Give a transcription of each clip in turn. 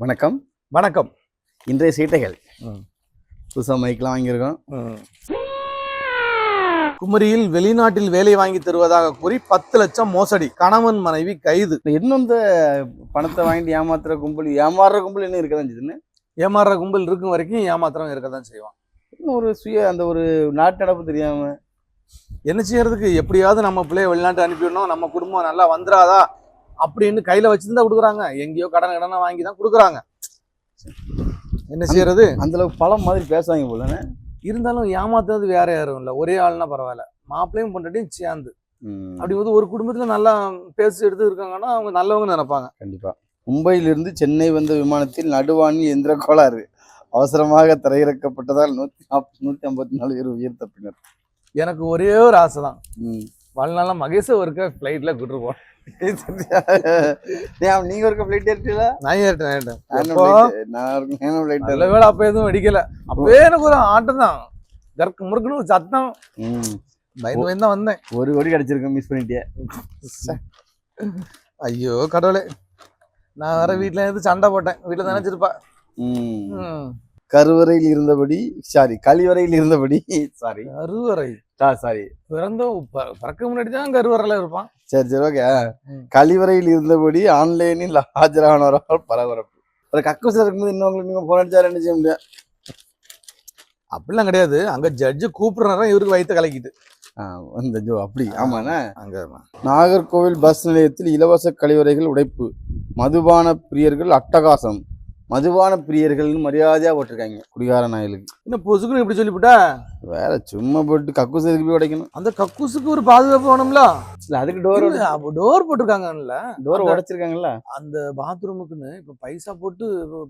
வணக்கம். வணக்கம். இன்றைய சீட்டைகள். புதுசாக மைக்கெலாம் வாங்கியிருக்கோம். குமரியில் வெளிநாட்டில் வேலை வாங்கி தருவதாக கூறி பத்து லட்சம் மோசடி. கணவன் மனைவி கைது. இன்னும் இந்த பணத்தை வாங்கிட்டு ஏமாத்துற கும்பல் ஏமாறுற கும்பல் இன்னும் இருக்க தான் செய்யுதுன்னு ஏமாறுற கும்பல் இருக்கும் வரைக்கும் ஏமாத்திரம் இருக்க தான் செய்வான். இன்னும் ஒரு சுய அந்த ஒரு நாட்டு நடப்பு தெரியாம. என்ன செய்யறதுக்கு? எப்படியாவது நம்ம பிள்ளைய வெளிநாட்டு அனுப்பிடணும். நம்ம குடும்பம் நல்லா வந்துடாதா அப்படின்னு கையில வச்சிருந்தா கொடுக்குறாங்க. எங்கேயோ கடன் கடனை வாங்கி தான் கொடுக்குறாங்க. என்ன செய்யறது? அந்த அளவுக்கு பழம் மாதிரி பேசுவாங்க போலண்ணே இருந்தாலும் ஏமாத்துறது வேற யாரும் இல்லை. ஒரே ஆள்னா பரவாயில்ல. மாப்பிள்ளையும் பொண்டாட்டியும் சேர்ந்து. அப்படிங்கும்போது ஒரு குடும்பத்துல நல்லா பேசி எடுத்து இருக்காங்கன்னா அவங்க நல்லவங்க நினைப்பாங்க. கண்டிப்பா. மும்பையிலிருந்து சென்னை வந்த விமானத்தில் நடுவானில் எந்திர கோளாறு அவசரமாக தரையிறக்கப்பட்டதால் நூத்தி நூத்தி ஐம்பத்தி நாலு பேர் உயிர் தப்பினர். எனக்கு ஒரே ஒரு ஆசை தான் ம். வாழ்நாள மகேஷ ஒருக்க ஃப்ளைட்ல கூட்டு போனோம் ஏன் நீங்க ஒரு ஃபிளைட் ஏறிட்டீங்களா? நான் ஏறிட்டேன் ஏறிட்டேன். நான் நல்ல வேளை அப்ப எதுவும் வெடிக்கல. அப்பவே எனக்கு ஒரு ஆட்டம் தான். கற்கு முறுக்குன்னு ஒரு சத்தம். பயந்து பயந்து தான் வந்தேன். ஒரு கோடி கிடைச்சிருக்கோம் மிஸ் பண்ணிட்டியே. ஐயோ கடவுளே. நான் வேற வீட்ல இருந்து சண்டை போட்டேன். வீட்டுல நினைச்சிருப்பா. ம். கருவறையில் இருந்தபடி சாரி கழிவறையில் இருந்தபடி சாரி கருவறை. சாரி பிறந்த பிறக்க முன்னாடி தான் கருவறையில இருப்பான். சரி சரி ஓகே. கழிவறையில் இருந்தபடி ஆன்லைனில் ஆஜரானவரால் பரபரப்பு. ஒரு கக்கூசில் இருக்கும்போது இன்னொங்களுக்கு நீங்க போன அடிச்சா என்ன செய்ய முடியாது அப்படிலாம் கிடையாது. அங்க ஜட்ஜு கூப்பிடுறாரு இவருக்கு வயிற்று கலக்கிட்டு. ஆ, இந்த ஜோ அப்படி. ஆமாண்ணே. அங்க நாகர்கோவில் பஸ் நிலையத்தில் இலவச கழிவறைகள் உடைப்பு. மதுபான பிரியர்கள் அட்டகாசம். மதுபான பிரியர்கள்னு மரியாதையா போட்டிருக்காங்க குடிகார நாயலுக்கு. என்ன பொசுக்குன்னு இப்படி சொல்லிவிட்டா வேற சும்மா போட்டு கக்கூஸ் எதுக்கு போய் உடைக்கணும். அந்த கக்கூசுக்கு ஒரு பாதுகாப்பு வேணும்ல? இல்ல அதுக்கு டோர் டோர் போட்டிருக்காங்கல்ல? டோர் உடைச்சிருக்காங்கல்ல? அந்த பாத்ரூமுக்குன்னு இப்ப பைசா போட்டு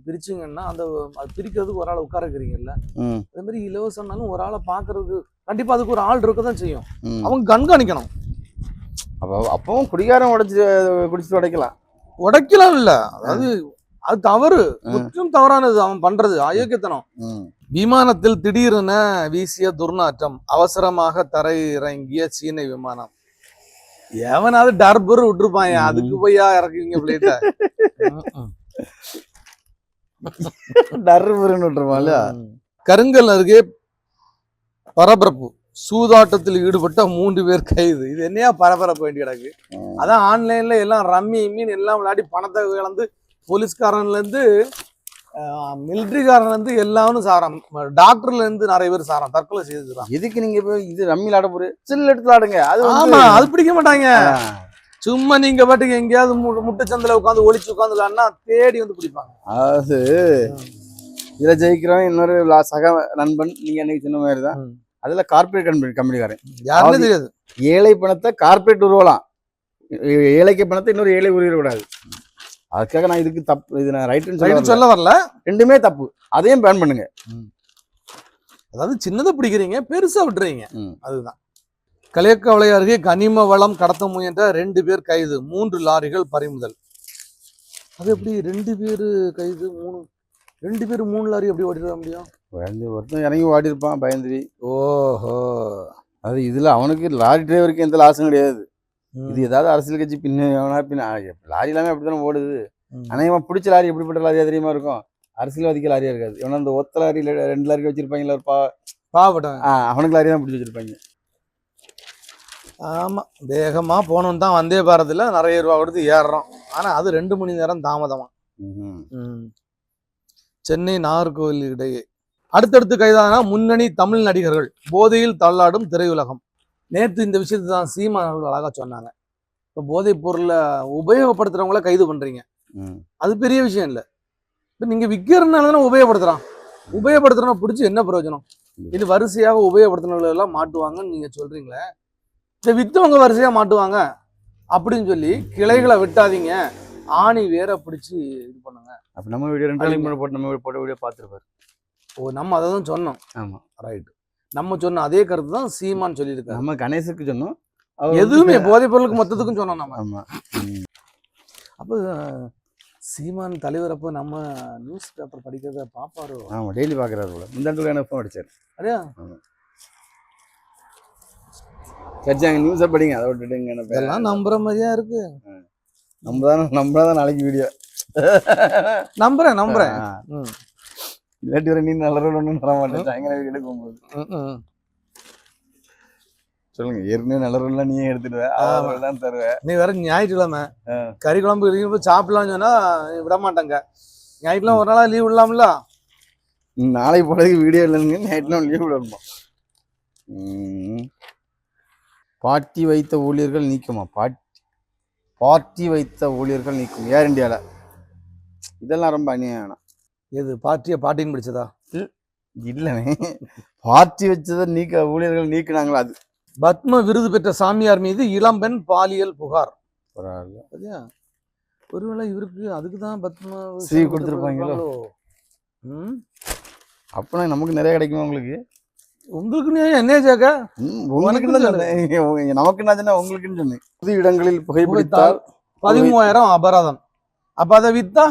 பிரிச்சிங்கன்னா அந்த அது பிரிக்கிறதுக்கு ஒரு ஆள் உட்கார வைக்கிறீங்கல்ல ம். அதே மாதிரி இலவசம்னாலும் ஒரு ஆளை பாக்குறதுக்கு கண்டிப்பா அதுக்கு ஒரு ஆள் இருக்க தான் செய்யும். அவங்க கண்காணிக்கணும். அப்போ அப்பவும் குடிகாரம் உடைச்சு குடிச்சிட்டு உடைக்கலாம். உடைக்கலாம் இல்ல. அதாவது அது தவறு. முற்றும் தவறானது அவன் பண்றது. அயோக்கியத்தனம். விமானத்தில் திடீரென வீசிய துர்நாற்றம் அவசரமாக தரை இறங்கிய சீன விமானம். எவனாவது டர்பர் விட்டுருப்பான். அதுக்கு போயா இறக்குவீங்க பிளேட்ட டர்புருன்னு விட்டுருமால கருங்கல் அருகே பரபரப்பு. சூதாட்டத்தில் ஈடுபட்ட மூன்று பேர் கைது. இது என்னையா பரபரப்பு வேண்டி கிடக்கு? அதான் ஆன்லைன்ல எல்லாம் ரம்மி மீன் எல்லாம் விளையாடி பணத்தை இழந்து போலீஸ்காரன்ல இருந்து மிலிட்ரிக்காரன்ல இருந்து எல்லாரும் சாரம். டாக்டர்ல இருந்து நிறைய பேர் சாரம். தற்கொலை செய்துக்கிறான். எதுக்கு நீங்க போய் இது ரம்மியில் ஆட போறீங்க சில் எடுத்து ஆடுங்க அது வந்து- ஆமா அது பிடிக்க மாட்டாங்க. சும்மா நீங்க பாட்டுக்கு எங்கேயாவது முட்டைச்சந்தில உட்காந்து ஒளிச்சு உட்காந்துலான்னா தேடி வந்து பிடிப்பாங்க. அதாவது இதுல ஜெயிக்கிறவன் இன்னொரு சக நண்பன் நீங்க அன்னைக்கு சொன்ன மாதிரி தான். அதுல கார்பரேட் கம்பெனி கம்பெனிக்காரன். யாருமே தெரியாது. ஏழை பணத்தை கார்பரேட் உருவலாம். ஏழைக்கு பணத்தை இன்னொரு ஏழை உருவிடக்கூடாது. அதுக்காக நான் இதுக்கு தப்பு இது நான் ரைட்டு சொல்ல சொல்ல வரல. ரெண்டுமே தப்பு. அதையும் பேன் பண்ணுங்க. அதாவது சின்னதை பிடிக்கிறீங்க பெருசா விட்டுறீங்க. அதுதான். களியக்காவளை அருகே கனிம வளம் கடத்த முயன்ற ரெண்டு பேர் கைது மூன்று லாரிகள் பறிமுதல். அது எப்படி ரெண்டு பேர் கைது மூணு ரெண்டு பேர் மூணு லாரி எப்படி ஓட்டிட முடியும்? பயந்து ஒருத்தன் இறங்கி ஓடி இருப்பான் பயந்துரி ஓஹோ. அது இதுல அவனுக்கு லாரி டிரைவருக்கு எந்த லாஸும் கிடையாது. இது ஏதாவது அரசியல் கட்சி பின்ன பின்ன லாரி எல்லாமே அப்படித்தானே ஓடுது. ஆனா இவன் பிடிச்ச லாரி எப்படிப்பட்ட லாரியா தெரியுமா இருக்கும்? அரசியல்வாதிக்கு லாரியா இருக்காது. இவனா அந்த ஒத்த லாரியில ரெண்டு லாரி வச்சிருப்பாங்கல்ல ஒரு பா பாவப்பட்டவன். ஆ, அவனுக்கு லாரி தான் பிடிச்சி வச்சிருப்பாங்க. ஆமா வேகமா போகணும் தான் வந்தே பாரதில் நிறைய ரூபா கொடுத்து ஏறுறோம். ஆனா அது ரெண்டு மணி நேரம் தாமதமா. சென்னை நாகர்கோவில் இடையே அடுத்தடுத்து கைதான முன்னணி தமிழ் நடிகர்கள். போதையில் தள்ளாடும் திரையுலகம். நேற்று இந்த விஷயத்தை தான் சீமா அவர்கள் அழகா சொன்னாங்க. இப்போ போதைப் பொருளை உபயோகப்படுத்துறவங்கள கைது பண்றீங்க. ம். அது பெரிய விஷயம் இல்லை. இப்போ நீங்க விற்கிறதுனால தானே உபயோகப்படுத்துறான். உபயோகப்படுத்துறவனை பிடிச்சி என்ன பிரயோஜனம்? இது வரிசையாக உபயோகப்படுத்தினவங்க எல்லாம் மாட்டுவாங்கன்னு நீங்க சொல்றீங்களே? இந்த வித்தவங்க வரிசையா மாட்டுவாங்க? அப்படின்னு சொல்லி கிளைகளை வெட்டாதீங்க. ஆணி வேற பிடிச்சி இது பண்ணுங்க. அப்ப நம்ம வீடியோ ரெண்டு நாளைக்கு முன்னாடி போட்டு நம்ம வீடியோ போட்ட வீடியோ பார்த்துருப்பாரு. ஓ நம்ம அதை தான் சொன்னோம். ஆமா. ரைட் நம்ம சொன்ன அதே கருத்து தான் சீமான் சொல்லியிருக்காரு. நம்ம கணேசுக்கு சொன்னோம். எதுவுமே போதைப் பொருளுக்கு மொத்தத்துக்கும் சொன்னோம் நம்ம ஆமா. அப்போ சீமான் தலைவர் அப்போ நம்ம நியூஸ் பேப்பர் படிக்கிறத பாப்பாரோ? ஆமா டெய்லி பாக்குறாரு போல. இந்த இடத்துல எனக்கு ஃபோன் அடிச்சாரு. அப்படியா சரி அங்க நியூஸை படிங்க அதை பேர்? இதெல்லாம் நம்புற மாதிரியா இருக்கு. நம்ம தான் நம்ம தான் நாளைக்கு வீடியோ நம்புறேன் நம்புறேன். இல்லாட்டி வர நீ நல்ல ஒன்றும் தர மாட்டேன் சாயங்காலம் எடுக்கும் போது ம், ம். சொல்லுங்க ஏற்கனவே நல்ல ரோல்லாம் நீயே எடுத்துடுவ. ஆமா. தான் தருவேன் நீ வேற ஞாயிற்றுக்கிழமை. கறி குழம்பு குழம்பு சாப்பிடலாம்னு சொன்னா விட மாட்டாங்க ஞாயிற்றுக்கிழமை ஒரு நாளா லீவ் விடலாம்ல? நாளைக்கு போறதுக்கு வீடியோ இல்லைங்க. நைட்லாம் லீவ் விடணுமா. பாட்டி வைத்த ஊழியர்கள் நீக்குமா? பாட்டி பார்ட்டி வைத்த ஊழியர்கள் நீக்கும். ஏர் இந்தியாவில் இதெல்லாம் ரொம்ப அநியாயம். எது பாட்டிய பாட்டின்னு பிடிச்சதா? இல்லைண்ணே பார்ட்டி வச்சதை நீக்க ஊழியர்கள் நீக்குனாங்களா அது? பத்ம விருது பெற்ற சாமியார் மீது இளம்பெண் பாலியல் புகார். சரியா ஒருவேளை இவருக்கு அதுக்கு தான் பத்ம ஸ்ரீ கொடுத்திருப்பாங்களோ? ம்? அப்போனா நமக்கு நிறைய கிடைக்குமா உங்களுக்கு? உங்களுக்கு என்ன ம், உங்களுக்கு நமக்கு சொன்னேன்? உங்களுக்குன்னு சொன்னேன். புது இடங்களில் புகைப்பிடித்தால் பதிமூவாயிரம் அபராதம். அப்ப அதை வித்தா?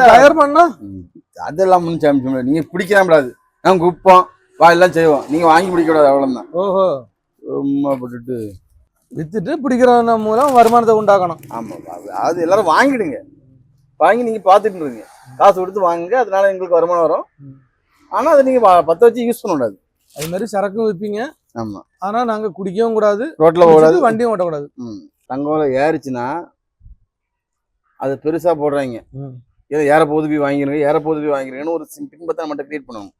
தயார் பண்ணா? அதெல்லாம் சாமிக்க முடியாது. நீங்க பிடிக்கலாம் கூடாது நாங்க குப்போம் வா எல்லாம் செய்வோம். நீங்க வாங்கி பிடிக்க கூடாது அவ்வளவுதான். ஓஹோ. சும்மா போட்டுட்டு. வித்துட்டு பிடிக்கிறவன மூலம் வருமானத்தை உண்டாக்கணும். ஆமா அது எல்லாரும் வாங்கிடுங்க. வாங்கி நீங்க பாத்துட்டு இருங்க. காசு கொடுத்து வாங்குங்க. அதனால எங்களுக்கு வருமானம் வரும். ஆனா அதை நீங்க பத்த வச்சு யூஸ் பண்ண கூடாது. அது மாதிரி சரக்கும் விற்பீங்க ஆமா. ஆனா நாங்க குடிக்கவும் கூடாது. ரோட்ல ஓடாது வண்டியும் ஓட்டக்கூடாது. தங்கம் ஏறிச்சுன்னா அது பெருசா போடுறாங்க. ஏதோ ஏற போது போய் வாங்கிருங்க ஏற போது போய் வாங்கிருங்கன்னு ஒரு பின்பத்தை நம்மகிட்ட கிரியேட் பண்ணணும்.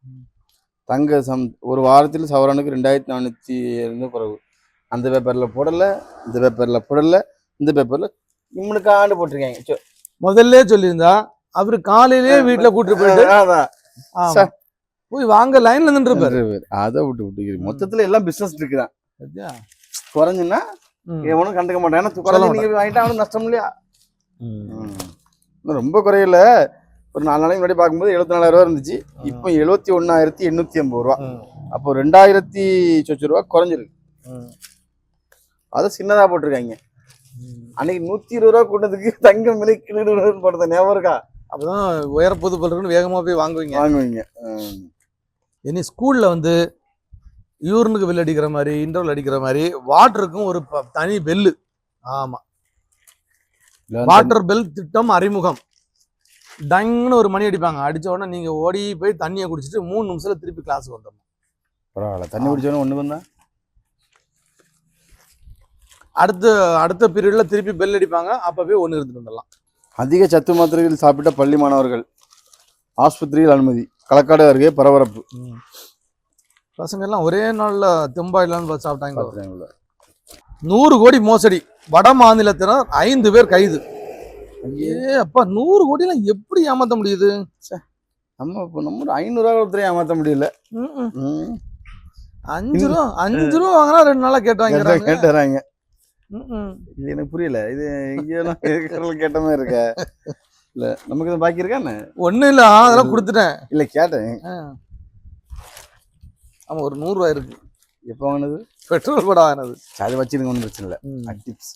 தங்க சம் ஒரு வாரத்தில் சவரனுக்கு ரெண்டாயிரத்தி நானூற்றி இருந்து குறைவு அந்த பேப்பரில் போடல இந்த பேப்பரில் போடல இந்த பேப்பரில் இவனுக்கு ஆண்டு போட்டிருக்காங்க. சோ, முதல்ல சொல்லியிருந்தா அவரு காலையிலேயே வீட்டுல கூட்டிட்டு போயிட்டு போய் வாங்க லைன்ல நின்று இருப்பாரு நிறைய பேர். அதை விட்டு விட்டு மொத்தத்துல எல்லாம் பிசினஸ் இருக்குதான்? குறைஞ்சுன்னா. எவனும் கண்டுக்க மாட்டான். ஏன்னா வாங்கிட்டா அவனுக்கு நஷ்டம் இல்லையா. இன்னும் ரொம்ப குறையல. ஒரு நாலு நாளைக்கு முன்னாடி பார்க்கும்போது எழுபத்தி நாலாயிரம் ரூபா இருந்துச்சு. இப்போ எழுபத்தி ஒன்னாயிரத்தி எண்ணூத்தி எண்பது ரூபா. அப்போ ரெண்டாயிரத்தி சொச்சு ரூபா குறைஞ்சிருக்கு. அதை சின்னதா போட்டிருக்காங்க. அன்னைக்கு நூத்தி இருபது ரூபா கூட்டத்துக்கு தங்கம் விலை கிணறு போடுறது ஞாபகம் இருக்கா? அப்பதான் உயரப்போது பல்லுன்னு வேகமா போய் வாங்குவீங்க. வாங்குவீங்க. இனி ஸ்கூல்ல வந்து யூரினுக்கு பெல் அடிக்கிற மாதிரி இன்டர்வல் அடிக்கிற மாதிரி வாட்டருக்கும் ஒரு தனி பெல்லு ஆமா. வாட்டர் பெல் திட்டம் அறிமுகம். டங்குன்னு ஒரு மணி அடிப்பாங்க. அடிச்ச உடனே நீங்க ஓடி போய் தண்ணியை குடிச்சிட்டு மூணு நிமிஷத்துல திருப்பி கிளாஸுக்கு வந்துடணும். பரவாயில்ல. தண்ணி குடிச்சோன்னு ஒண்ணு வந்தா? அடுத்த அடுத்த பீரியட்ல திருப்பி பெல் அடிப்பாங்க. அப்ப போய் ஒன்று இருந்துட்டு வந்துடலாம். அதிக சத்து மாத்திரைகள் சாப்பிட்ட பள்ளி மாணவர்கள் ஆஸ்பத்திரியில் அனுமதி களக்காடு அருகே பரபரப்பு. பசங்க எல்லாம் ஒரே நாள்ல தெம்பாயிலான்னு பார்த்து சாப்பிட்டாங்க? நூறு கோடி மோசடி. வட மாநிலத்தினர் ஐந்து பேர் கைது. ஏ அப்பா நூறு கோடிலாம் எப்படி ஏமாத்த முடியுது? நம்ம இப்போ நம்ம ஐநூறுரூவா ஒருத்தரையும் ஏமாற்ற முடியல. அஞ்சு ரூபா அஞ்சு ரூபா வாங்கினா ரெண்டு நாளா கேட்டா- கேட்டாங்க கேட்டுறாங்க. இது எனக்கு புரியல. இது இருக்கிறவங்க கேட்ட மாதிரி இருக்க? இல்ல நமக்கு இது பாக்கி இருக்கா என்ன? ஒண்ணும் இல்ல அதெல்லாம் கொடுத்துட்டேன். இல்ல கேட்டேன். ஆ. ஆமா ஒரு நூறு ரூபாய் இருக்கு. எப்போ வாங்கினது? பெட்ரோல் படம் ஆனது அது வச்சிருங்க ஒன்றும் பிரச்சனை இல்லை. டிப்ஸ்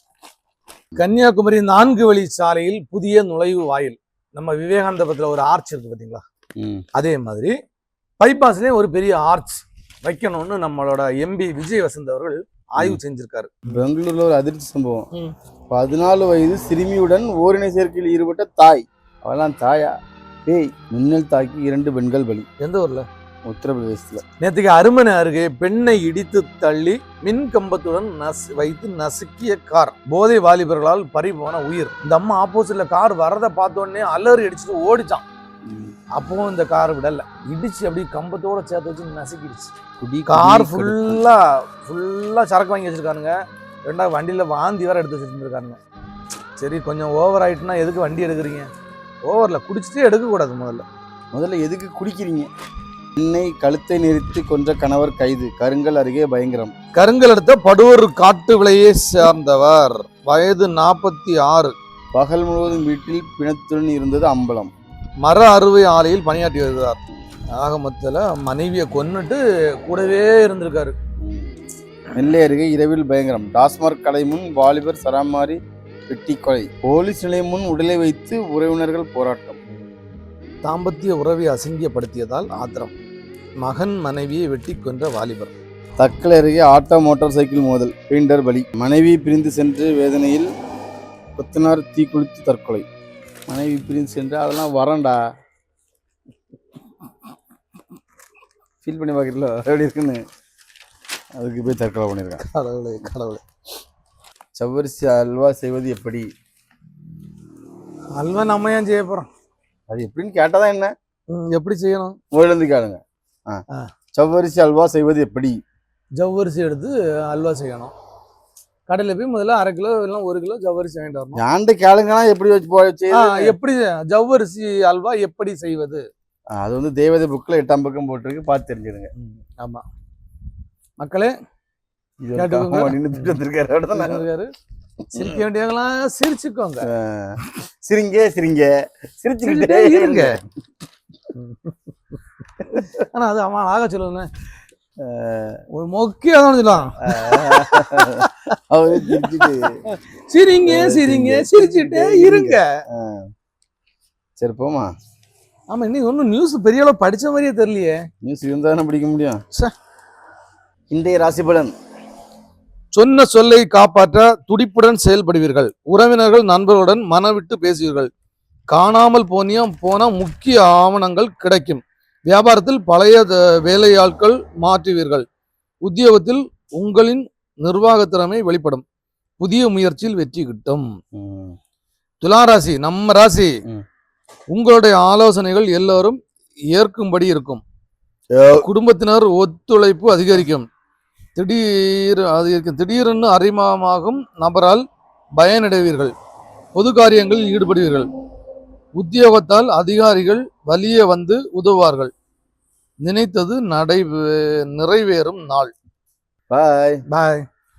கன்னியாகுமரி நான்கு வழி சாலையில் புதிய நுழைவு வாயில். நம்ம விவேகானந்தபுரத்துல ஒரு ஆர்ச் இருக்கு பாத்தீங்களா? ம். அதே மாதிரி பைபாஸ்லயும் ஒரு பெரிய ஆர்ச் வைக்கணும்னு நம்மளோட எம்பி விஜய் வசந்த் அவர்கள் ஆய்வு செஞ்சிருக்காரு. பெங்களூர்ல ஒரு அதிர்ச்சி சம்பவம். பதினாலு வயது சிறுமியுடன் ஓரினை சேர்க்கையில் ஈடுபட்ட தாய். அவெல்லாம் தாயா? பேய். மின்னல் தாக்கி இரண்டு பெண்கள் பலி. எந்த ஊர்ல? உத்தரப்பிரதேசத்துல. நேற்றுக்கு அருமனை அருகே பெண்ணை இடித்து தள்ளி மின் கம்பத்துடன் நஸ் வைத்து நசுக்கிய கார். போதை வாலிபர்களால் பறி போன உயிர். இந்த அம்மா ஆப்போசிட்ல கார் வரதை பார்த்த உடனே அலறி அடிச்சுட்டு ஓடிச்சான். அப்பவும் இந்த கார் விடல. இடிச்சு அப்படியே கம்பத்தோட சேர்த்து வச்சு நசுக்கிடுச்சு. குடி கார் ஃபுல்லா ஃபுல்லா சரக்கு வாங்கி வச்சிருக்கானுங்க. ரெண்டாவது வண்டியில வாந்தி வேற எடுத்து வச்சிருந்துருக்கானுங்க. சரி கொஞ்சம் ஓவர் ஆயிட்டுனா எதுக்கு வண்டி எடுக்கிறீங்க? ஓவர்ல குடிச்சிட்டே எடுக்க கூடாது முதல்ல. முதல்ல எதுக்கு குடிக்கிறீங்க? என்னை கழுத்தை நெரித்து கொன்ற கணவர் கைது. கருங்கல் அருகே பயங்கரம். கருங்கல் எடுத்த படுவர் காட்டு விலையை சேர்ந்தவர். வயது நாற்பத்தி ஆறு. பகல் முழுவதும் வீட்டில் பிணத்துடன் இருந்தது அம்பலம். மர அறுவை ஆலையில் பணியாற்றி வருகிறார். ஆக மொத்தத்தில் மனைவியை கொன்னுட்டு கூடவே இருந்திருக்காரு. நெல்லை அருகே இரவில் பயங்கரம். டாஸ்மார்க் கடை முன் வாலிபர் சராமாரி வெட்டி கொலை. போலீஸ் நிலையம் முன் உடலை வைத்து உறவினர்கள் போராட்டம். தாம்பத்திய உறவை அசிங்கியப்படுத்தியதால் ஆத்திரம். மகன் மனைவியை வெட்டி கொன்ற வாலிபர். தக்கலை அருகே ஆட்டோ மோட்டார் சைக்கிள் மோதல் பெயிண்டர் பலி. மனைவி பிரிந்து சென்று வேதனையில் கொத்தனார் தீக்குளித்து தற்கொலை. மனைவி பிரிந்து சென்று அதெல்லாம் வரேன்டா. ஃபீல் பண்ணி பார்க்குறீங்களோ? எப்படி இருக்குன்னு? அதுக்கு போய் தற்கொலை பண்ணியிருக்கான். கடவுளே கடவுளே. சவ்வரிசி அல்வா செய்வது எப்படி? அல்வா நம்ம ஏன் செய்ய போறோம்? அது எப்படின்னு கேட்டால் தான் என்ன? எப்படி செய்யணும்? முதலேருந்து கேளுங்க. சவ்வரிசி அல்வா செய்வது எப்படி? ஜவ்வரிசி எடுத்து அல்வா செய்யணும். கடையில் போய் முதல்ல அரை கிலோ இல்லைன்னா ஒரு கிலோ ஜவ்வரிசி வாங்கிட்டு வரணும். யாண்டு கேளுங்கன்னா எப்படி வச்சு போ ஆ, செய்யுது? எப்படி ஜவ்வரிசி அல்வா எப்படி செய்வது? அது வந்து தேவதை புக்கில் எட்டாம் பக்கம் போட்டிருக்கு பார்த்து தெரிஞ்சிருங்க ஆமா. மக்களே சிரிக்க வேண்டியவங்களாம் சிரிச்சுக்கோங்க. சிரிங்க சிரிங்க. சிரிச்சுக்கிட்டே இருங்க. ஆனா அது அவன் ஆக சொல்லுங்க ஒரு மொக்கியாக தான் சொல்லலாம் அவரு சிரிங்க சிரிங்க சிரிச்சுட்டே இருங்க. சரி போமா ஆமா இன்னைக்கு ஒன்றும் நியூஸ் பெரிய அளவு படிச்ச மாதிரியே தெரியலையே. நியூஸ் இருந்தா தானே பிடிக்க முடியும். இன்றைய ராசி பலன். சொன்ன சொல்லை காப்பாற்ற துடிப்புடன் செயல்படுவீர்கள். உறவினர்கள் நண்பர்களுடன் மனவிட்டு பேசுவீர்கள். காணாமல் போனியா போன முக்கிய ஆவணங்கள் கிடைக்கும். வியாபாரத்தில் பழைய வேலையாட்கள் மாற்றுவீர்கள். உத்தியோகத்தில் உங்களின் நிர்வாகத் திறமை வெளிப்படும். புதிய முயற்சியில் வெற்றி கிட்டும். ம். துளாராசி நம்ம ராசி. உங்களுடைய ஆலோசனைகள் எல்லோரும் ஏற்கும்படி இருக்கும். குடும்பத்தினர் ஒத்துழைப்பு அதிகரிக்கும். திடீர் அதிகரிக்கும். திடீரென்று அறிமுகமாகும் நபரால் பயனடைவீர்கள். பொது காரியங்களில் ஈடுபடுவீர்கள். உத்தியோகத்தால் அதிகாரிகள் வலிய வந்து உதவுவார்கள். நினைத்தது நடை நிறைவேறும் நாள். பாய் பாய்